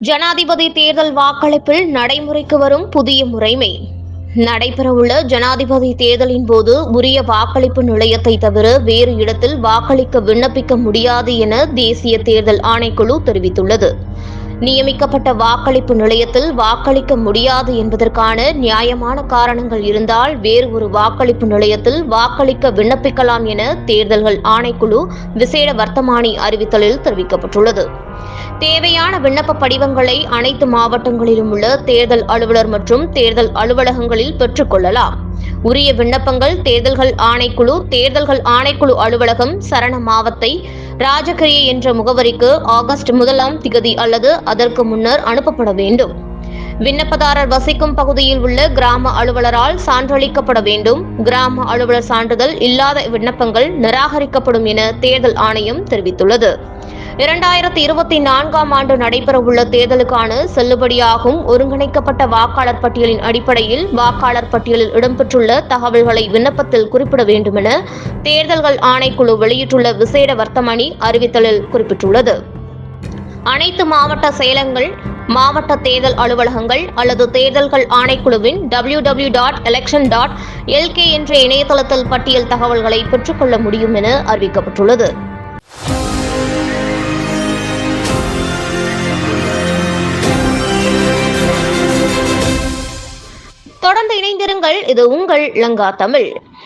ஜனாதிபதி தேர்தல் வாக்களிப்பில் நடைமுறைக்கு வரும் புதிய முறைமை. நடைபெறவுள்ள ஜனாதிபதி தேர்தலின் போது உரிய வாக்களிப்பு நிலையத்தை தவிர வேறு இடத்தில் வாக்களிக்க விண்ணப்பிக்க முடியாது என தேசிய தேர்தல் ஆணைக்குழு தெரிவித்துள்ளது. நியமிக்கப்பட்ட வாக்களிப்பு நிலையத்தில் வாக்களிக்க முடியாது என்பதற்கான நியாயமான காரணங்கள் இருந்தால் வேறு ஒரு வாக்களிப்பு நிலையத்தில் வாக்களிக்க விண்ணப்பிக்கலாம் என தேர்தல்கள் ஆணைக்குழு விசேட வர்த்தமானி அறிவித்தலில் தெரிவிக்கப்பட்டுள்ளது. தேவையான விண்ணப்ப படிவங்களை அனைத்து மாவட்டங்களிலும் உள்ள தேர்தல் அலுவலர் மற்றும் தேர்தல் அலுவலகங்களில் பெற்றுக்கொள்ளலாம் உரிய விண்ணப்பங்கள் தேர்தல்கள் ஆணைக்குழு தேர்தல்கள் ஆணைக்குழு அலுவலகம் சரண மாவத்தை ராஜகிரிய என்ற முகவரிக்கு ஆகஸ்ட் முதலாம் திகதி அல்லது அதற்கு முன்னர் அனுப்பப்பட வேண்டும். விண்ணப்பதாரர் வசிக்கும் பகுதியில் உள்ள கிராம அலுவலரால் சான்றளிக்கப்பட வேண்டும். கிராம அலுவலர் சான்றிதழ் இல்லாத விண்ணப்பங்கள் நிராகரிக்கப்படும் என தேர்தல் ஆணையம் தெரிவித்துள்ளது. இரண்டாயிரத்தி இருபத்தி நான்காம் ஆண்டு நடைபெறவுள்ள தேர்தலுக்கான செல்லுபடியாகும் ஒருங்கிணைக்கப்பட்ட வாக்காளர் பட்டியலின் அடிப்படையில் வாக்காளர் பட்டியலில் இடம்பெற்றுள்ள தகவல்களை விண்ணப்பத்தில் குறிப்பிட வேண்டும் என தேர்தல்கள் ஆணைக்குழு வெளியிட்டுள்ள விசேட வர்த்தமானி அறிவித்தலில் குறிப்பிட்டுள்ளது. அனைத்து மாவட்ட செயலங்கள் மாவட்ட தேர்தல் அலுவலகங்கள் அல்லது தேர்தல்கள் ஆணைக்குழுவின் W W dot election dot LK என்ற இணையதளத்தில் பட்டியல் தகவல்களை பெற்றுக்கொள்ள முடியும் என அறிவிக்கப்பட்டுள்ளது. இணைந்திருங்கள். இது உங்கள் லங்கா தமிழ்.